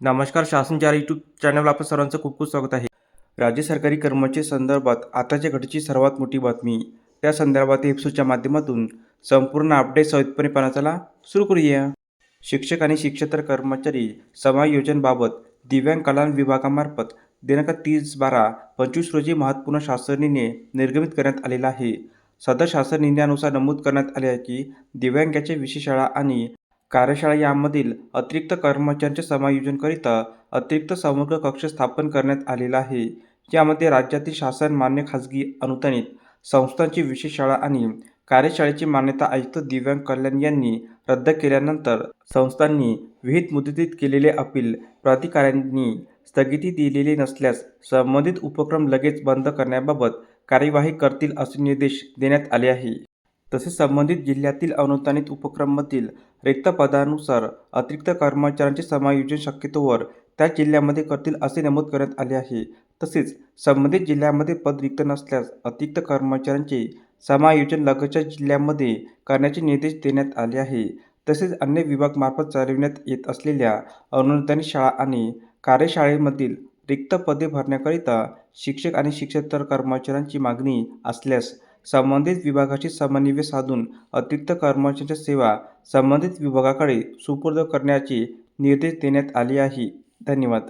नमस्कार शासनचार YouTube channel आपण सर्वांचं खूप खूप स्वागत आहे. राज्य सरकारी कर्मचारी संदर्भात आताच्या घटची सर्वात मोठी बातमी. त्या संदर्भात या एपिसोडच्या माध्यमातून संपूर्ण अपडेट सहितपणे पाहण्याला सुरू करूया. शिक्षक आणि शिक्षेतर कर्मचारी समायोजनबाबत दिव्यांग कल्याण विभागामार्फत दिनांक तीस बारा पंचवीस रोजी महत्त्वपूर्ण शासन निर्णय निर्गमित करण्यात आलेला आहे. सदर शासन निर्णयानुसार नमूद करण्यात आले आहे की दिव्यांगाच्या विशेष शाळा आणि कार्यशाळा यामधील अतिरिक्त कर्मचाऱ्यांच्या समायोजनकरिता अतिरिक्त समग्र कक्ष स्थापन करण्यात आलेला आहे. यामध्ये राज्यातील शासन मान्य खाजगी अनुदानित संस्थांची विशेष शाळा आणि कार्यशाळेची मान्यता आयुक्त दिव्यांग कल्याण यांनी रद्द केल्यानंतर संस्थांनी विहित मुदतीत केलेले अपील प्राधिकाऱ्यांनी स्थगिती दिलेली नसल्यास संबंधित उपक्रम लगेच बंद करण्याबाबत कार्यवाही करतील असे निर्देश देण्यात आले आहे. तसेच संबंधित जिल्ह्यातील अनुदानित उपक्रमातील रिक्त पदानुसार अतिरिक्त कर्मचाऱ्यांचे समायोजन शक्यतोवर त्या जिल्ह्यामध्ये करतील असे नमूद करण्यात आले आहे. तसेच संबंधित जिल्ह्यामध्ये पद रिक्त नसल्यास अतिरिक्त कर्मचाऱ्यांचे समायोजन लगतच्या जिल्ह्यामध्ये करण्याचे निर्देश देण्यात आले आहे. तसेच अन्य विभागमार्फत चालविण्यात येत असलेल्या अनुदानित शाळा आणि कार्यशाळेमधील रिक्त पदे भरण्याकरिता शिक्षक आणि शिक्षकेतर कर्मचाऱ्यांची मागणी असल्यास संबंधित विभागाशी समन्वय साधून अतिरिक्त कर्मचाऱ्यांच्या सेवा संबंधित विभागाकडे सुपूर्द करण्याचे निर्देश देण्यात आले आहे. धन्यवाद.